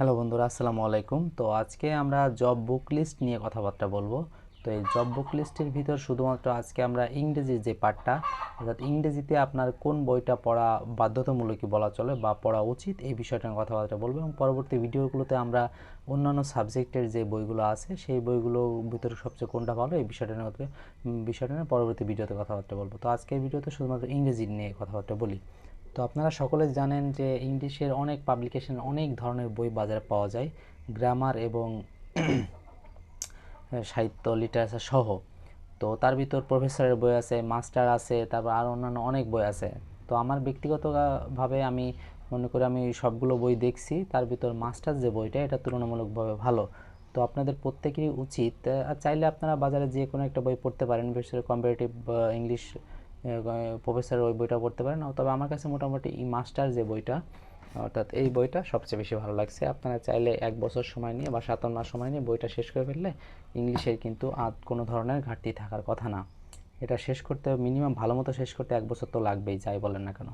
Hello বন্ধুরা, আসসালামু আলাইকুম। তো আজকে আমরা জব বুক লিস্ট নিয়ে কথাবার্তা বলব। তো এই জব বুক লিস্টের ভিতর শুধুমাত্র আজকে আমরা ইংরেজির যে পার্টটা, অর্থাৎ ইংরেজিতে আপনার কোন বইটা পড়া বাধ্যতামূলকই বলা চলে বা পড়া উচিত, এই বিষয়টা নিয়ে কথাবার্তা বলব এবং পরবর্তী ভিডিওগুলোতে আমরা অন্যান্য সাবজেক্টের যে বইগুলো আছে, সেই বইগুলোর ভিতরে সবচেয়ে কোনটা ভালো, এই বিষয়টা নিয়ে বিষয়টা নিয়ে পরবর্তী ভিডিওতে কথাবার্তা বলব। তো আজকের ভিডিওতে শুধুমাত্র ইংরেজি নিয়ে কথাবার্তা বলি। তো আপনারা সকলে জানেন যে ইংলিশের অনেক পাবলিকেশন অনেক ধরনের বই বাজারে পাওয়া যায় গ্রামার এবং সাহিত্য লিটারেচার সহ। তো তার ভিতর প্রফেসরের বই আছে মাস্টার আছে, তারপর আরও অন্যান্য অনেক বই আছে। তো আমার ব্যক্তিগতভাবে আমি মনে করি আমি সবগুলো বই দেখছি, তার ভিতর মাস্টার যে বইটা, এটা তুলনামূলকভাবে ভালো। তো আপনাদের প্রত্যেকেরই উচিত আর চাইলে আপনারা বাজারে যে কোনো একটা বই পড়তে পারেন, বিশেষ করে কম্পারেটিভ ইংলিশ প্রফেসরের ওই বইটা পড়তে পারেন। তবে আমার কাছে মোটামুটি এই মাস্টার যে বইটা, অর্থাৎ এই বইটা সবচেয়ে বেশি ভালো লাগছে। আপনারা চাইলে এক বছর সময় নিয়ে বা সাতান্ন মাস সময় নিয়ে বইটা শেষ করে ফেললে ইংলিশের কিন্তু আর কোনো ধরনের ঘাটতি থাকার কথা না। এটা শেষ করতে মিনিমাম ভালো মতো শেষ করতে এক বছর তো লাগবেই, যাই বলেন না কেন।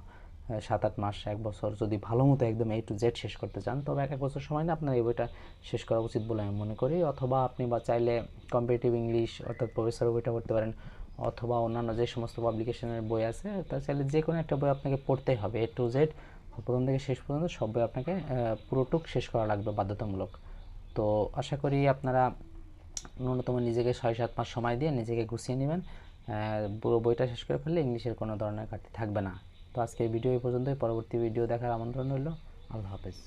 সাত আট মাস, এক বছর যদি ভালো মতো একদম এ টু জেড শেষ করতে চান, তবে এক এক বছর সময় না আপনার এই বইটা শেষ করা উচিত বলে আমি মনে করি। অথবা আপনি বা চাইলে কম্পিটিটিভ ইংলিশ অর্থাৎ প্রফেসর বইটা পড়তে পারেন। অথবা অন্যান্য যে সমস্ত পাবলিকেশনের বই আছে, তা চাইলে যে কোনো একটা বই আপনাকে পড়তেই হবে এ টু জেড প্রথম থেকে শেষ পর্যন্ত সব বই আপনাকে পুরোটুক শেষ করা লাগবে বাধ্যতামূলক। তো আশা করি আপনারা ন্যূনতম নিজেকে ছয় সাত মাস সময় দিয়ে নিজেকে গুছিয়ে নেবেন। পুরো বইটা শেষ করে ফেললে ইংলিশের কোনো ধরনের ঘাটতি থাকবে না। তো আজকে ভিডিও এই পর্যন্তই। পরবর্তী ভিডিও দেখার আমন্ত্রণ রইল। আল্লাহ হাফেজ।